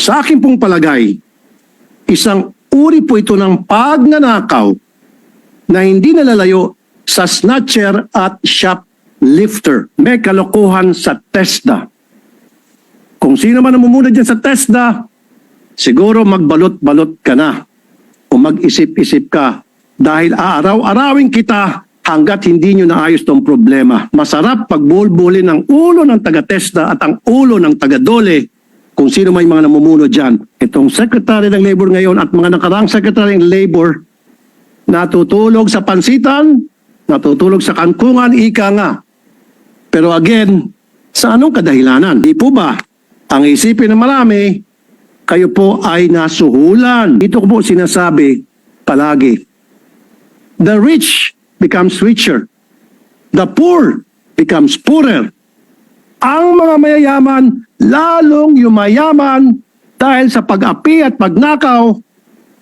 Sa akin pong palagay, isang uri po ito ng pagnanakaw na hindi nalalayo sa snatcher at shoplifter. May kalokohan sa TESDA. Kung sino man namumuna dyan sa TESDA, siguro magbalot-balot ka na o mag-isip-isip ka dahil aaraw-arawin kita hanggat hindi nyo naayos tong problema. Masarap pagbulbulin ng ulo ng taga-TESDA at ang ulo ng taga-DOLE kung sino may mga namumuno dyan. Itong Secretary ng Labor ngayon at mga nakarang Secretary ng Labor natutulog sa pansitan, natutulog sa kankungan, ika nga. Pero again, sa anong kadahilanan? Di po ba ang isipin ng marami, kayo po ay nasuhulan. Ito ko po sinasabi palagi. The rich becomes richer. The poor becomes poorer. Ang mga mayayaman, lalong yumayaman dahil sa pag-api at pagnakaw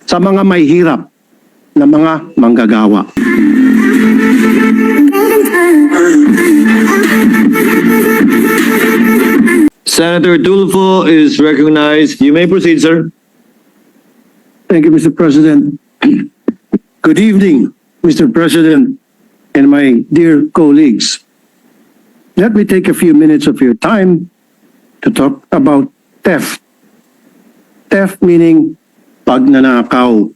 sa mga may hirap na mga manggagawa. Senator Tulfo is recognized. You may proceed, sir. Thank you, Mr. President. Good evening, Mr. President and my dear colleagues. Let me take a few minutes of your time to talk about theft. Theft meaning pagnanakaw.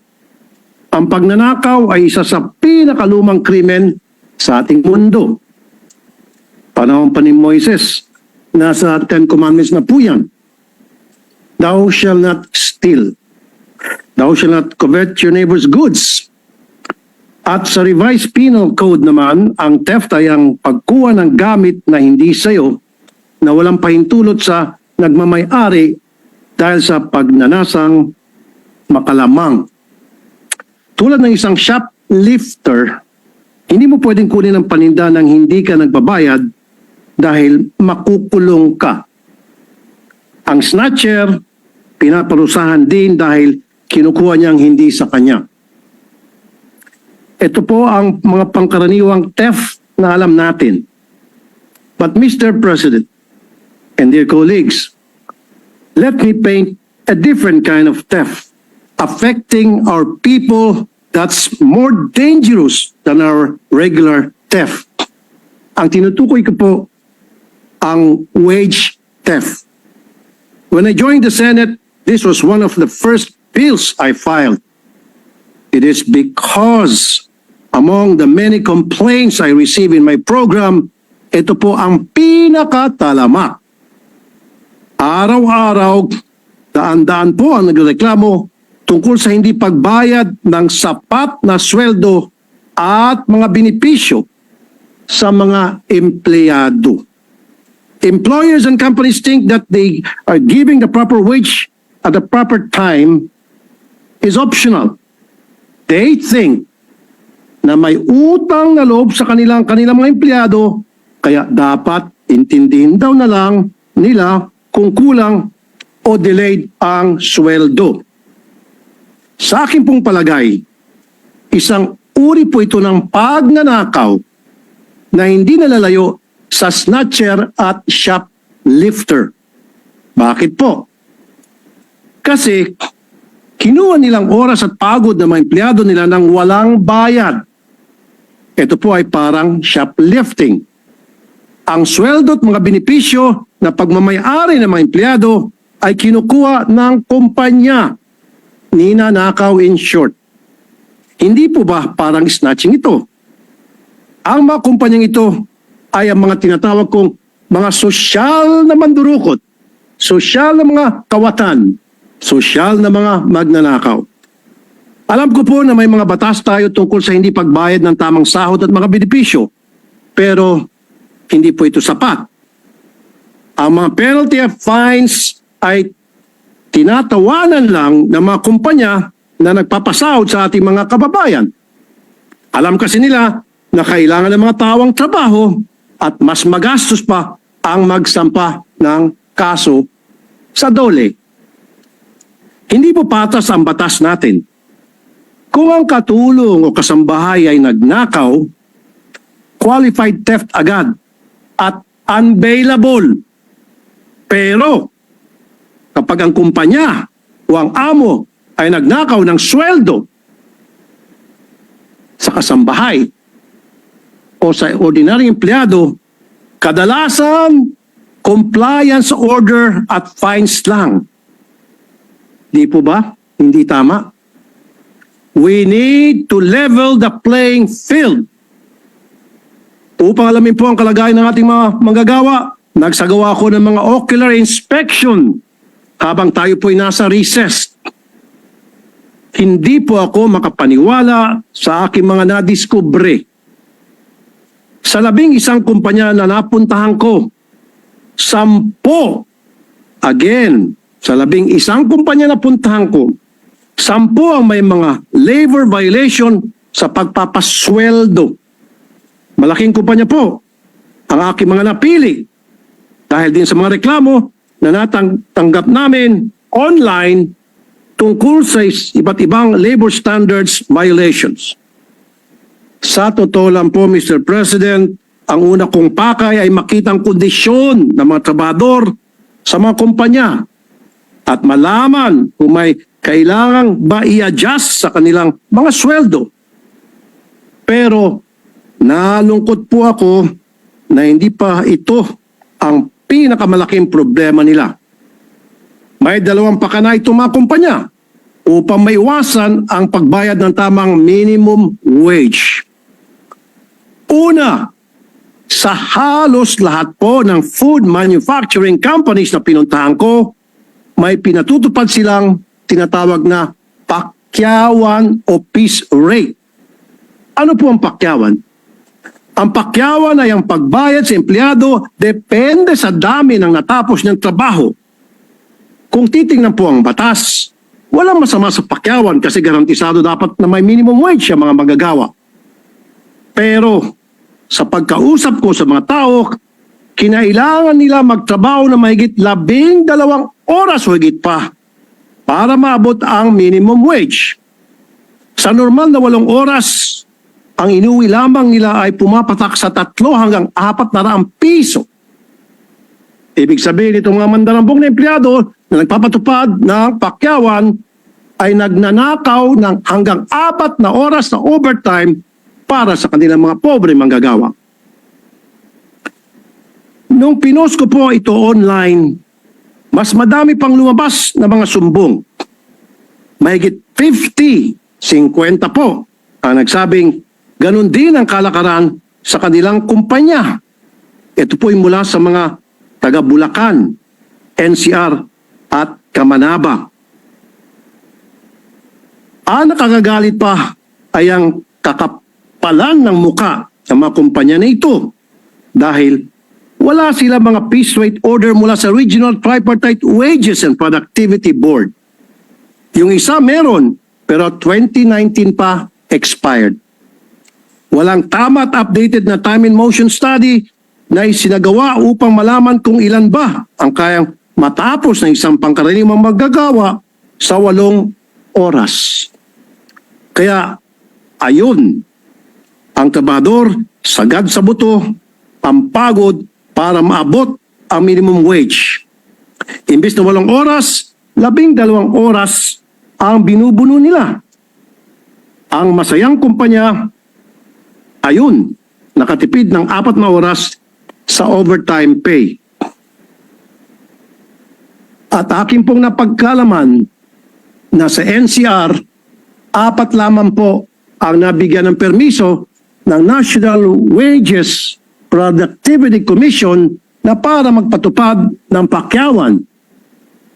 Ang pagnanakaw ay isa sa pinakalumang krimen sa ating mundo. Panahon pa ni Moises, nasa Ten Commandments na po yan. Thou shall not steal. Thou shall not covet your neighbor's goods. At sa revised penal code naman, ang theft ay ang pagkuha ng gamit na hindi sayo na walang pahintulot sa nagmamay-ari dahil sa pagnanasang makalamang. Tulad ng isang shoplifter, hindi mo pwedeng kunin ang paninda ng hindi ka nagbabayad dahil makukulong ka. Ang snatcher, pinaparusahan din dahil kinukuha niyang hindi sa kanya. Ito po ang mga pangkaraniwang theft na alam natin. But Mr. President and dear colleagues, let me paint a different kind of theft affecting our people that's more dangerous than our regular theft. Ang tinutukoy ko po ang wage theft. When I joined the Senate, this was one of the first bills I filed. It is because among the many complaints I receive in my program, ito po ang pinakatalamak. Araw-araw, daan-daan po ang nagreklamo tungkol sa hindi pagbayad ng sapat na sweldo at mga benepisyo sa mga empleyado. Employers and companies think that they are giving the proper wage at the proper time is optional. They think na may utang na loob sa kanilang kanilang mga empleyado, kaya dapat intindihin daw na lang nila kung kulang o delayed ang sweldo. Sa akin pong palagay, isang uri po ito ng pagnanakaw na hindi nalalayo sa snatcher at shoplifter. Bakit po? Kasi kinuha nilang oras at pagod ng mga empleyado nila ng walang bayad. Ito po ay parang shoplifting. Ang sweldo at mga benepisyo na pagmamayari ng mga empleyado ay kinukuha ng kumpanya. Ninanakaw in short. Hindi po ba parang snatching ito? Ang mga kumpanyang ito ay ang mga tinatawag kong mga sosyal na mandurukot, sosyal na mga kawatan, sosyal na mga magnanakaw. Alam ko po na may mga batas tayo tungkol sa hindi pagbayad ng tamang sahod at mga benepisyo. Pero hindi po ito sapat. Ang mga penalty of fines ay tinatawanan lang ng mga kumpanya na nagpapasahod sa ating mga kababayan. Alam kasi nila na kailangan ng mga tawang trabaho at mas magastos pa ang magsampa ng kaso sa dole. Hindi po patas ang batas natin. Kung ang katulong o kasambahay ay nagnakaw, qualified theft agad at unbailable. Pero kapag ang kumpanya o ang amo ay nagnakaw ng sweldo sa kasambahay o sa ordinaryong empleyado, kadalasan compliance order at fines lang. Di po ba? Hindi tama. We need to level the playing field. Upang alamin po ang kalagayan ng ating mga manggagawa, nagsagawa ako ng mga ocular inspection habang tayo po'y nasa recess. Hindi po ako makapaniwala sa aking mga nadiskubre. Sa labing isang kumpanya na napuntahan ko, sampo, again, sa labing isang kumpanya na puntahan ko, sampo ang may mga labor violation sa pagpapasweldo. Malaking kumpanya po ang aking mga napili dahil din sa mga reklamo na natanggap namin online tungkol sa iba't ibang labor standards violations. Sa totoo lang po, Mr. President, ang una kong pakay ay makitang kondisyon ng mga trabador sa mga kumpanya at malaman kung may kailangang ba i-adjust sa kanilang mga sweldo. Pero nalungkot po ako na hindi pa ito ang pinakamalaking problema nila. May dalawang pakana itong mga kumpanya upang maiwasan ang pagbayad ng tamang minimum wage. Una, sa halos lahat po ng food manufacturing companies na pinuntahan ko, may pinatutupad silang tinatawag na pakyawan o piece rate. Ano po ang pakyawan? Ang pakyawan ay ang pagbayad sa empleyado depende sa dami ng natapos niyang trabaho. Kung titingnan po ang batas, walang masama sa pakyawan kasi garantisado dapat na may minimum wage siya mga magagawa. Pero sa pagkausap ko sa mga tao, kinailangan nila magtrabaho na mahigit labing dalawang oras o higit pa para maabot ang minimum wage. Sa normal na walong oras, ang inuwi lamang nila ay pumapatak sa tatlo hanggang apat na raang piso. Ibig sabihin itong mga mandarambong na empleyado na nagpapatupad ng pakyawan ay nagnanakaw ng hanggang apat na oras na overtime para sa kanilang mga pobre manggagawa. Nung pinost ko po ito online, mas madami pang lumabas na mga sumbong. Mahigit 50, 50 po ang nagsabing ganun din ang kalakaran sa kanilang kumpanya. Ito po ay mula sa mga taga Bulacan, NCR at Kamanaba. Ang nakakagalit pa ay ang kakapalan ng muka ng mga kumpanya na ito dahil wala sila mga piece rate order mula sa Regional Tripartite Wages and Productivity Board. Yung isa meron, pero 2019 pa expired. Walang tama at updated na time and motion study na isinagawa upang malaman kung ilan ba ang kayang matapos ng isang pangkaraniwang maggagawa sa walong oras. Kaya, ayun, ang trabador, sagad sa buto, pampagod para maabot ang minimum wage. Imbis na walong oras, labing dalawang oras ang binubuno nila. Ang masayang kumpanya, ayun, nakatipid ng apat na oras sa overtime pay. At akin pong napagkalaman na sa NCR, apat lamang po ang nabigyan ng permiso ng National Wages Productivity Commission na para magpatupad ng pakyawan.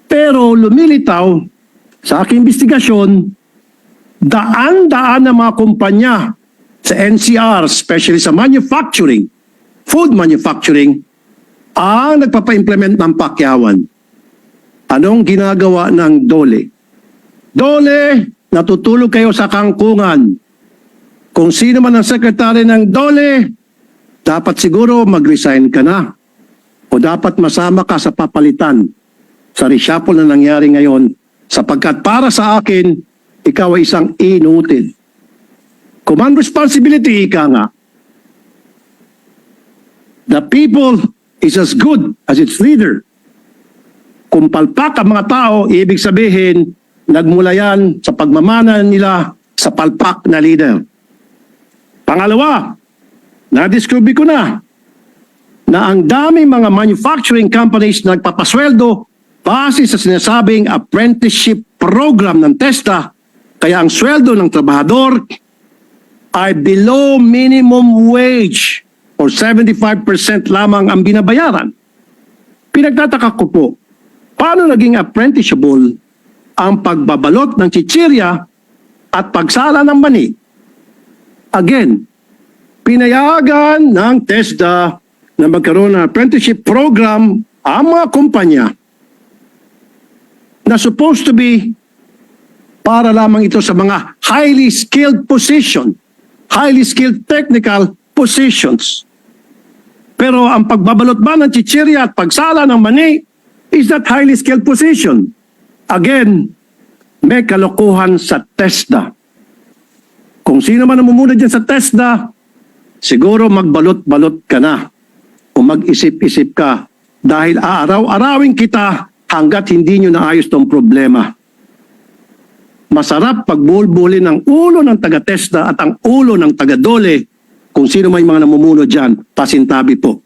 Pero lumilitaw sa aking investigasyon, daan-daan ng mga kumpanya sa NCR, especially sa manufacturing, food manufacturing, ang nagpapa-implement ng pakyawan. Anong ginagawa ng DOLE? DOLE, natutulog kayo sa kangkungan. Kung sino man ang sekretary ng DOLE, dapat siguro mag-resign ka na. O dapat masama ka sa papalitan sa reshuffle na nangyari ngayon sapagkat para sa akin, ikaw ay isang inutil. Command responsibility, ika nga. The people is as good as its leader. Kung palpak ang mga tao, ibig sabihin, nagmula yan sa pagmamana nila sa palpak na leader. Pangalawa, na-discover ko na na ang dami mga manufacturing companies na nagpapasweldo base sa sinasabing apprenticeship program ng TESDA kaya ang sweldo ng trabahador ay below minimum wage or 75% lamang ang binabayaran. Pinagtataka ko po, paano naging apprenticable ang pagbabalot ng chichirya at pagsala ng mani? Again, pinayagan ng TESDA na magkaroon ng apprenticeship program ang mga kumpanya na supposed to be para lamang ito sa mga highly skilled position, highly skilled technical positions. Pero ang pagbabalot ba ng chichirya at pagsala ng mani is that highly skilled position. Again, may kalokohan sa TESDA. Kung sino man ang mumuna dyan sa TESDA, siguro magbalot-balot ka na o mag-isip-isip ka dahil aaraw-arawin kita hanggat hindi nyo naayos tong problema. Masarap pagbulbulin ng ulo ng taga-TESDA at ang ulo ng taga-DOLE kung sino may mga namumuno dyan, pasintabi po.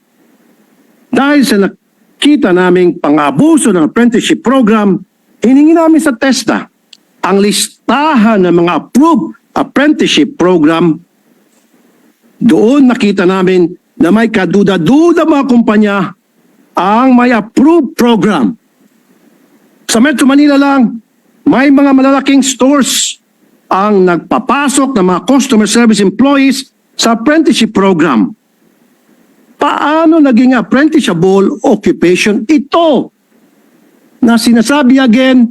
Dahil sa nakita naming pang-abuso ng apprenticeship program, hiningi namin sa TESDA ang listahan ng mga approved apprenticeship program. Doon nakita namin na may kaduda-duda mga kumpanya ang may approved program. Sa Metro Manila lang, may mga malalaking stores ang nagpapasok ng mga customer service employees sa apprenticeship program. Paano naging apprenticable occupation ito? Na sinasabi again,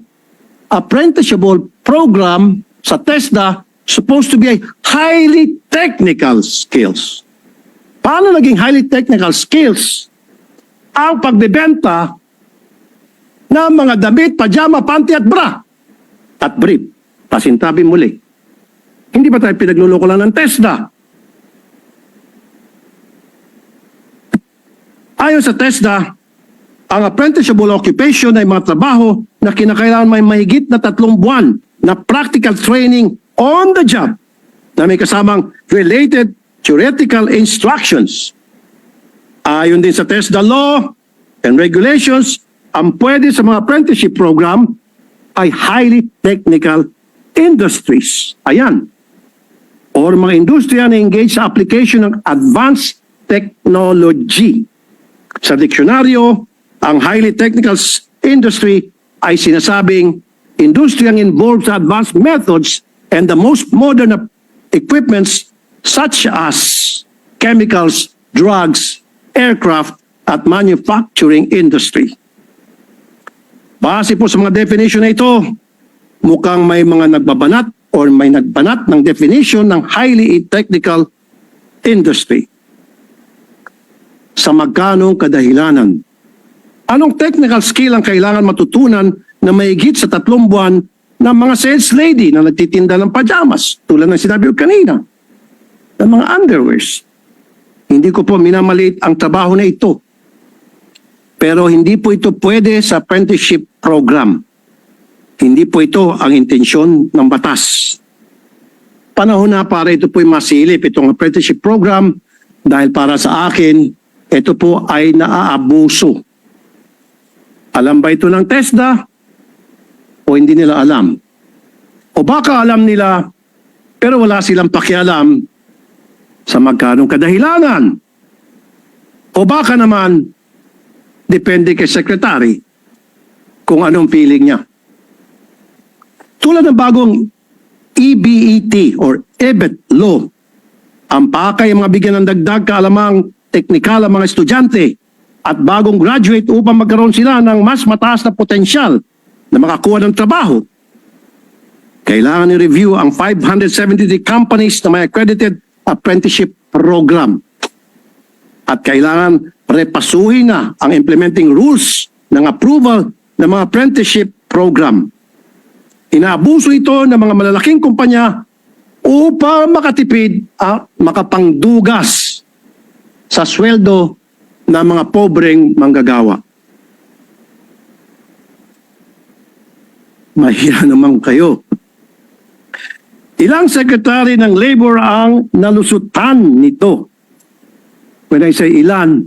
apprenticable program sa TESDA supposed to be a highly technical skills. Paano naging highly technical skills ang pagbebenta ng mga damit, pajama, panty at bra at brief. Pasintabi muli. Hindi ba tayo pinagluloko lang ng TESDA? Ayon sa TESDA, ang apprenticable occupation ay mga trabaho na kinakailangan may mahigit na tatlong buwan na practical training on the job na may kasamang related theoretical instructions. Ayon din sa TESDA law and regulations, ang pwede sa mga apprenticeship program ay highly technical industries. Ayan. Or mga industriya na engage sa application ng advanced technology. Sa diksyonaryo, ang highly technical industry ay sinasabing industriyang involved sa advanced methods and the most modern equipments such as chemicals, drugs, aircraft, at manufacturing industry. Base po sa mga definition na ito, mukhang may mga nagbabanat or may nagbanat ng definition ng highly technical industry. Sa magkanong kadahilanan? Anong technical skill ang kailangan matutunan na mahigit sa tatlong buwan ng mga sales lady na nagtitinda ng pajamas tulad ng sinabi ko kanina, ng mga underwears. Hindi ko po minamaliit ang trabaho na ito. Pero hindi po ito pwede sa apprenticeship program. Hindi po ito ang intensyon ng batas. Panahon na para ito po'y masilip itong apprenticeship program dahil para sa akin, ito po ay naaabuso. Alam ba ito ng TESDA? O hindi nila alam? O baka alam nila pero wala silang pakialam sa magkanong kadahilanan? O baka naman depende kay secretary kung anong feeling niya. Tulad ng bagong EBET or EBET law, ang pakay mga bigyan ng dagdag kaalamang teknikal ang mga estudyante at bagong graduate upang magkaroon sila ng mas mataas na potensyal na makakuha ng trabaho. Kailangan i-review ang 573 companies na may accredited apprenticeship program. At kailangan repasuhin na ang implementing rules ng approval ng mga apprenticeship program. Inaabuso ito ng mga malalaking kumpanya upang makatipid at makapangdugas sa sweldo ng mga pobreng manggagawa. Mahiya naman kayo. Ilang sekretary ng labor ang nalusutan nito? When I say ilan,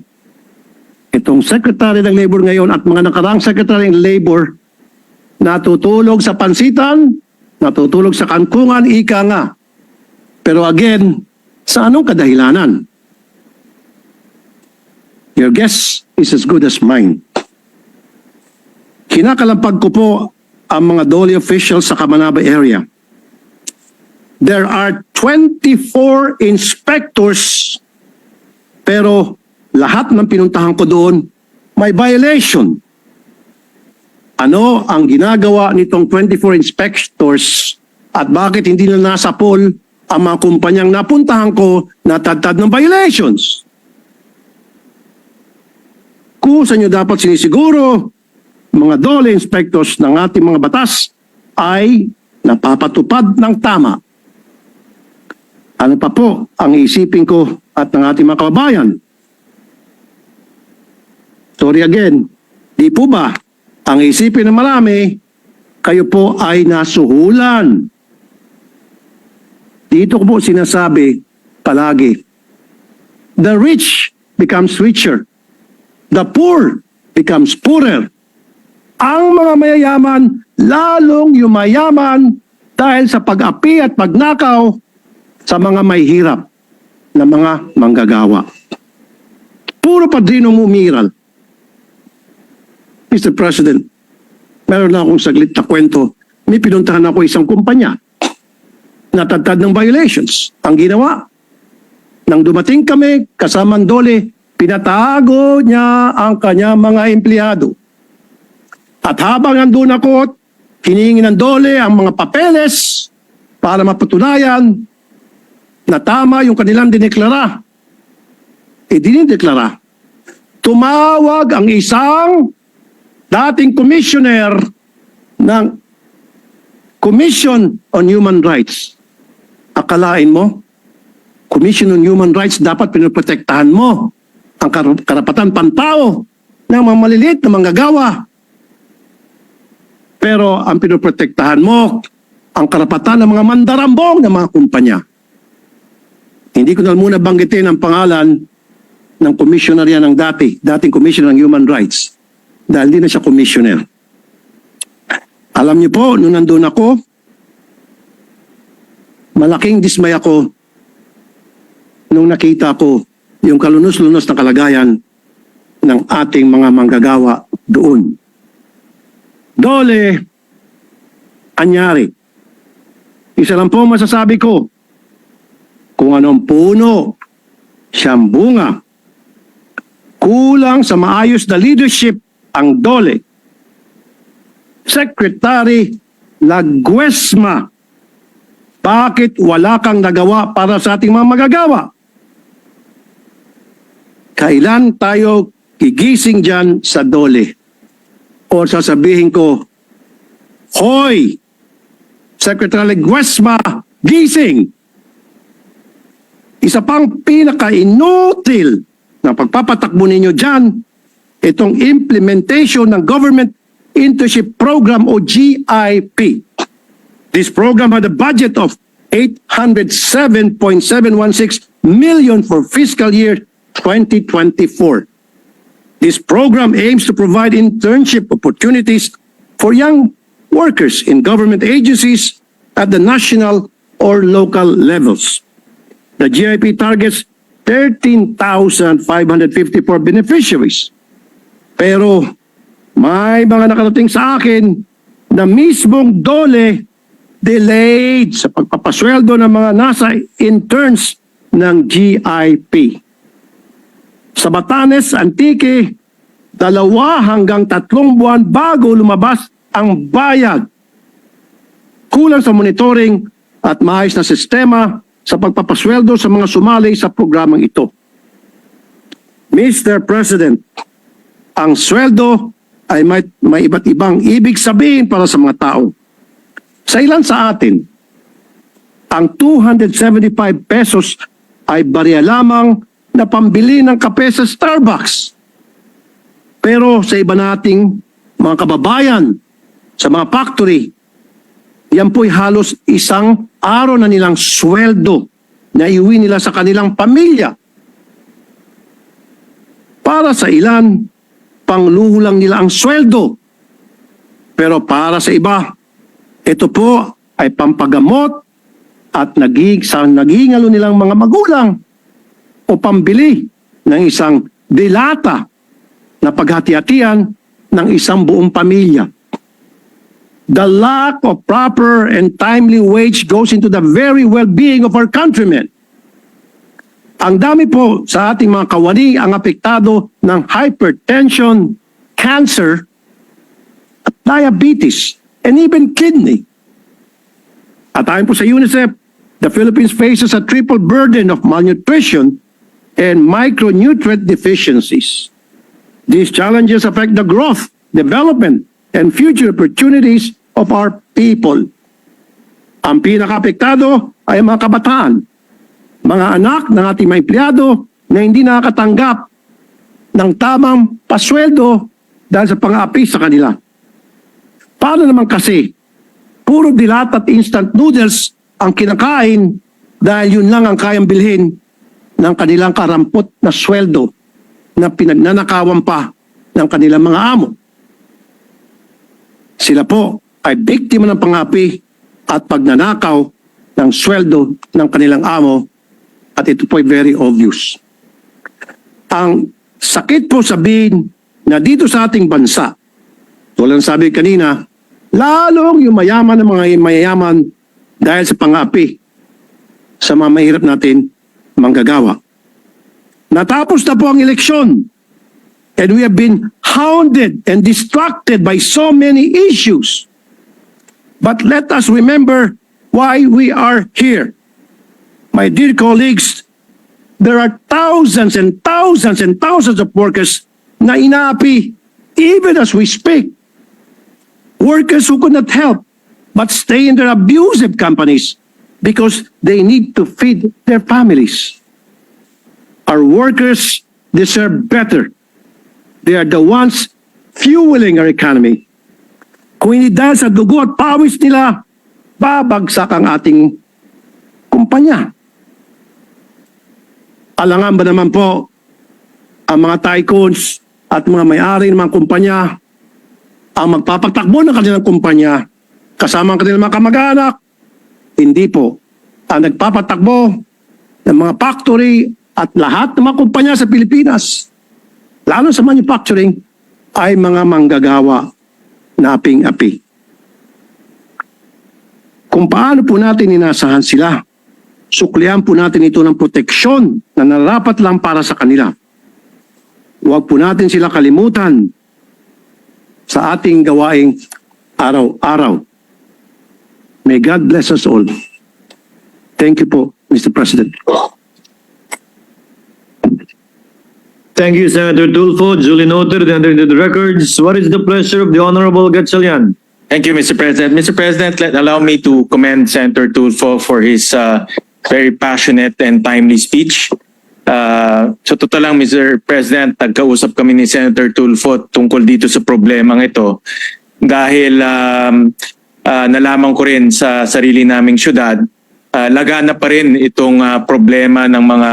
itong secretary ng labor ngayon at mga nakarang secretary ng labor natutulog sa pansitan, natutulog sa kankungan, ika nga. Pero again, sa anong kadahilanan? Your guess is as good as mine. Kinakalampag ko po ang mga Dole officials sa Kamanaba area. There are 24 inspectors pero lahat ng pinuntahan ko doon may violation. Ano ang ginagawa nitong 24 inspectors at bakit hindi na nasa poll ang mga kumpanyang napuntahan ko na tatad ng violations? Kung sa inyo dapat sinisiguro, mga dole inspectors ng ating mga batas ay napapatupad ng tama. Ano pa po ang isipin ko at ng ating mga kababayan? Sorry again, di po ba ang isipin ng marami, kayo po ay nasuhulan. Dito ko po sinasabi palagi, the rich becomes richer, the poor becomes poorer. Ang mga mayayaman lalong yumayaman dahil sa pag-api at pagnakaw sa mga may hirap na mga manggagawa. Puro padrino umiral. Mr. President, meron na akong saglit na kwento. May pinuntahan ako isang kumpanya natatad ng violations. Ang ginawa, nang dumating kami, kasamang dole, pinatago niya ang kanya mga empleyado. At habang nandun ako, hiningi ng dole ang mga papeles para mapatunayan na tama yung kanilang dineklara. E dinideklara. Tumawag ang isang dating commissioner ng Commission on Human Rights. Akalain mo, Commission on Human Rights dapat pinoprotektahan mo ang kar- karapatan pantao ng mga maliliit na manggagawa. Pero ang pinoprotektahan mo ang karapatan ng mga mandarambong ng mga kumpanya. Hindi ko na muna banggitin ang pangalan ng commissioner yan ng dati, dating commissioner ng human rights. Dahil hindi na siya commissioner. Alam niyo po, nung nandun ako, malaking dismay ako nung nakita ko yung kalunos-lunos na kalagayan ng ating mga manggagawa doon. Dole, anyari. Isa lang po masasabi ko, kung anong puno, siyang bunga. Kulang sa maayos na leadership ang dole. Secretary Laguesma, bakit wala kang nagawa para sa ating mga magagawa? Kailan tayo gigising dyan sa dole? O sasabihin ko, Hoy! Secretary Laguesma, gising! Isa pang pinaka-inutil na pagpapatakbo ninyo dyan, itong implementation ng Government Internship Program o GIP. This program had a budget of 807.716 million for fiscal year 2024. This program aims to provide internship opportunities for young workers in government agencies at the national or local levels. The GIP targets 13,554 beneficiaries. Pero may mga nakarating sa akin na mismong dole delayed sa pagpapasweldo ng mga nasa interns ng GIP. Sa Batanes, Antique, dalawa hanggang tatlong buwan bago lumabas ang bayad. Kulang sa monitoring at maayos na sistema sa pagpapasweldo sa mga sumali sa programang ito. Mr. President, ang sweldo ay may, may iba't ibang ibig sabihin para sa mga tao. Sa ilan sa atin, ang 275 pesos ay barya lamang na pambili ng kape sa Starbucks. Pero sa iba nating mga kababayan, sa mga factory, yan po'y halos isang araw na nilang sweldo na iuwi nila sa kanilang pamilya. Para sa ilan, pangluho lang nila ang sweldo. Pero para sa iba, ito po ay pampagamot at naging, sa nagingalo nilang mga magulang o pambili ng isang dilata na paghati-hatian ng isang buong pamilya. The lack of proper and timely wage goes into the very well-being of our countrymen. Ang dami po sa ating mga kawani ang apektado ng hypertension, cancer, diabetes, and even kidney. At ayon po sa UNICEF, the Philippines faces a triple burden of malnutrition and micronutrient deficiencies. These challenges affect the growth, development, and future opportunities of our people. Ang pinaka-apektado ay mga kabataan, mga anak ng ating mga empleyado na hindi nakakatanggap ng tamang pasweldo dahil sa pang-aapi sa kanila. Paano naman kasi, puro dilat at instant noodles ang kinakain dahil yun lang ang kayang bilhin ng kanilang karampot na sweldo na pinagnanakawan pa ng kanilang mga amo. Sila po ay biktima ng pangapi at pagnanakaw ng sweldo ng kanilang amo at ito po ay very obvious. Ang sakit po sabihin na dito sa ating bansa, tulad ng sabi kanina, lalong yung mayaman ng mga mayayaman dahil sa pangapi sa mga mahirap natin manggagawa. Natapos na po ang eleksyon and we have been hounded and distracted by so many issues. But let us remember why we are here. My dear colleagues, there are thousands and thousands and thousands of workers na inaapi even as we speak. Workers who could not help but stay in their abusive companies because they need to feed their families. Our workers deserve better. They are the ones fueling our economy. Kung hindi dahil sa dugo at pawis nila, babagsak ang ating kumpanya. Alangan ba naman po ang mga tycoons at mga may-ari ng mga kumpanya ang magpapatakbo ng kanilang kumpanya kasama ang kanilang mga kamag-anak? Hindi po. Ang nagpapatakbo ng mga factory at lahat ng mga kumpanya sa Pilipinas, lalo sa manufacturing, ay mga manggagawa na aping-api. Kung paano po natin inasahan sila, suklian po natin ito ng proteksyon na narapat lang para sa kanila. Huwag po natin sila kalimutan sa ating gawaing araw-araw. May God bless us all. Thank you po, Mr. President. Thank you, Senator Tulfo. Duly noted and entered into the records. What is the pleasure of the Honorable Gatchalian? Thank you, Mr. President. Mr. President, let allow me to commend Senator Tulfo for his uh, very passionate and timely speech. Uh, so totoo lang, Mr. President, nagkausap kami ni Senator Tulfo tungkol dito sa problemang ito dahil um, uh, nalaman ko rin sa sarili naming syudad, uh, lagana pa rin itong uh, problema ng mga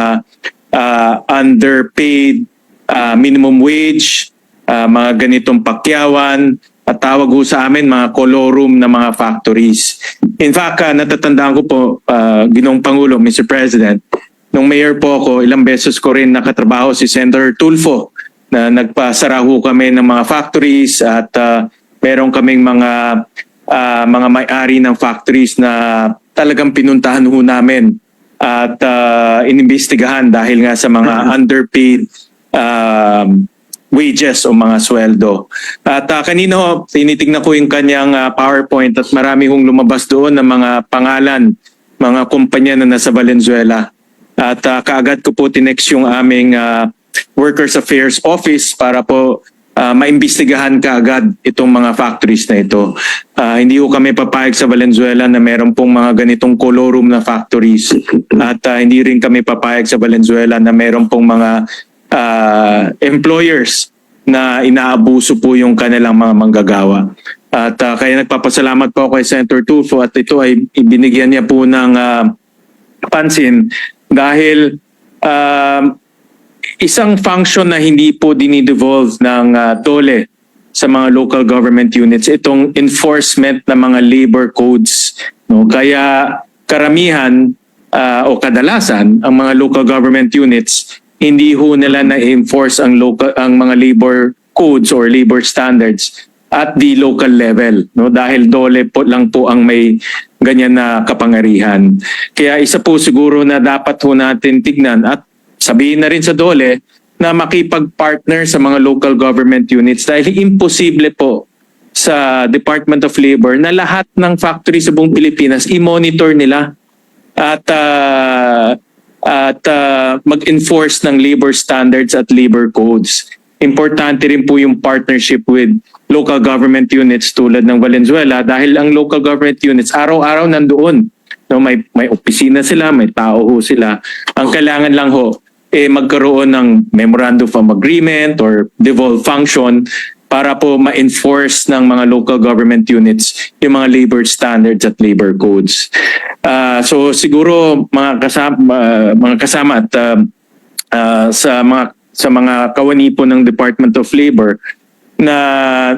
uh, underpaid, uh, minimum wage, uh, mga ganitong pakyawan, at tawag ho sa amin mga colorum na mga factories. In fact, uh, natatandaan ko po, uh, Ginong Pangulo, Mr. President, nung mayor po ako, ilang beses ko rin nakatrabaho si Senator Tulfo na nagpasara ho kami ng mga factories at uh, meron kaming mga uh, mga may-ari ng factories na talagang pinuntahan ho namin at uh, inimbestigahan dahil nga sa mga underpaid um, wages o mga sweldo. At uh, kanina ho, tinitignan ko yung kanyang uh, PowerPoint at marami hong lumabas doon ng mga pangalan, mga kumpanya na nasa Valenzuela. At uh, kaagad ko po tinext yung aming uh, Workers Affairs Office para po uh, maimbestigahan kaagad itong mga factories na ito. Uh, hindi ko kami papayag sa Valenzuela na meron pong mga ganitong colorum na factories at uh, hindi rin kami papayag sa Valenzuela na meron pong mga uh, employers na inaabuso po yung kanilang mga manggagawa. At ah, kaya nagpapasalamat po ako kay Senator Tulfo at ito ay ibinigyan niya po ng ah, pansin dahil um, isang function na hindi po dinidevolve ng ah, DOLE sa mga local government units itong enforcement ng mga labor codes no? Kaya karamihan ah, o kadalasan ang mga local government units hindi ho nila na-enforce ang local ang mga labor codes or labor standards at the local level no? Dahil dole po lang po ang may ganyan na kapangyarihan kaya isa po siguro na dapat ho natin tignan at sabihin na rin sa dole na makipag-partner sa mga local government units dahil imposible po sa Department of Labor na lahat ng factory sa buong Pilipinas i-monitor nila at ah, at ah, mag-enforce ng labor standards at labor codes. Importante rin po yung partnership with local government units tulad ng Valenzuela dahil ang local government units araw-araw nandoon. No, may may opisina sila, may tao ho sila. Ang kailangan lang ho eh magkaroon ng memorandum of agreement or devolved function para po ma-enforce ng mga local government units yung mga labor standards at labor codes. Ah, so siguro mga kasama mga kasama at ah, ah, sa mga sa mga kawani po ng Department of Labor na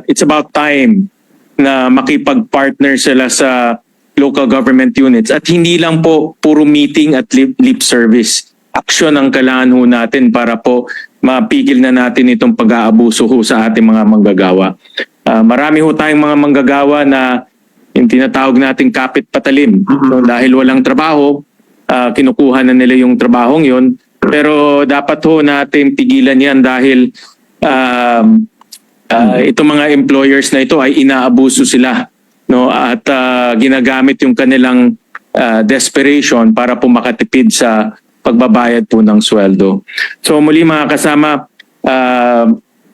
it's about time na makipag-partner sila sa local government units at hindi lang po puro meeting at lip, lip service. Action ang kailangan ho natin para po mapigil na natin itong pag-aabuso ho sa ating mga manggagawa. Ah, marami ho tayong mga manggagawa na yung tinatawag nating kapit patalim. So, dahil walang trabaho, ah, kinukuha na nila yung trabahong yon pero dapat ho natin pigilan yan dahil um, ah, itong mga employers na ito ay inaabuso sila no at ah, ginagamit yung kanilang ah, desperation para po makatipid sa pagbabayad po ng sweldo. So muli mga kasama ah,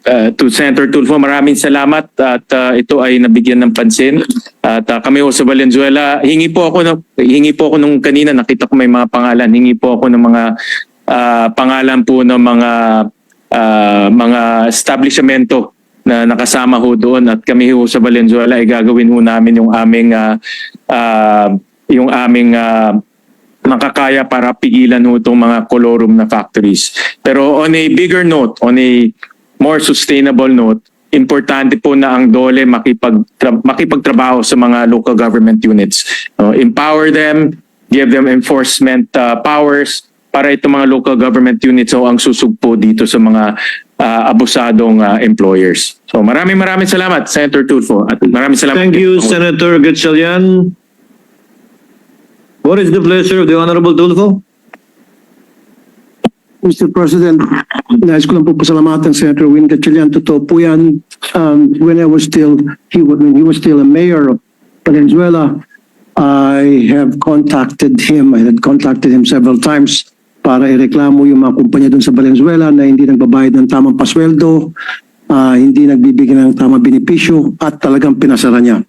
ah, to Senator Tulfo, maraming salamat at ah, ito ay nabigyan ng pansin. At ah, kami ho sa Valenzuela, hingi po ako ng hingi po ako nung kanina nakita ko may mga pangalan, hingi po ako ng mga ah, pangalan po ng mga ah, mga establishmento na nakasama ho doon at kami ho sa Valenzuela ay gagawin ho namin yung aming ah, ah, yung aming ah, makakaya para pigilan ho itong mga colorum na factories. Pero on a bigger note, on a more sustainable note, importante po na ang DOLE makipag makipagtrabaho sa mga local government units. No, empower them, give them enforcement uh, powers para itong mga local government units ho ang susugpo dito sa mga uh, abusadong uh, employers. So maraming maraming salamat Senator Tulfo at maraming salamat. Thank you, Senator Gatchalian. What is the pleasure of the Honorable Tulfo? Mr. President, nais ko lang po pasalamatan Senator Win Gatchalian. Totoo po yan. Um, when I was still, he, when he was still a mayor of Valenzuela, I have contacted him, I had contacted him several times para ireklamo yung mga kumpanya doon sa Valenzuela na hindi nagbabayad ng tamang pasweldo, ah, hindi nagbibigay ng tamang benepisyo at talagang pinasara niya.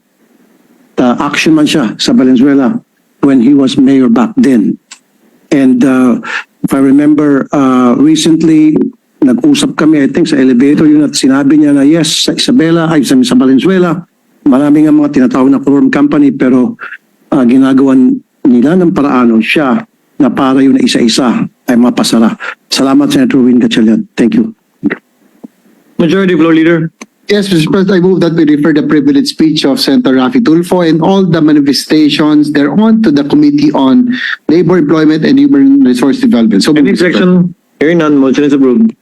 Uh, action man siya sa Valenzuela when he was mayor back then. And uh, if I remember, uh, recently, nag-usap kami, I think, sa elevator yun at sinabi niya na yes, sa Isabela, ay sa, sa Valenzuela, marami nga mga tinatawag na quorum company pero uh, ginagawan nila ng paraano siya na para yun na isa-isa ay mapasara. Salamat, Senator Win Gatchalian. Thank you. Majority Floor Leader. Yes, Mr. President, I move that we refer the privilege speech of Senator Rafi Tulfo and all the manifestations thereon to the Committee on Labor, Employment, and Human Resource Development. So, Any moved, Mr. President. section? Hearing none, motion is approved.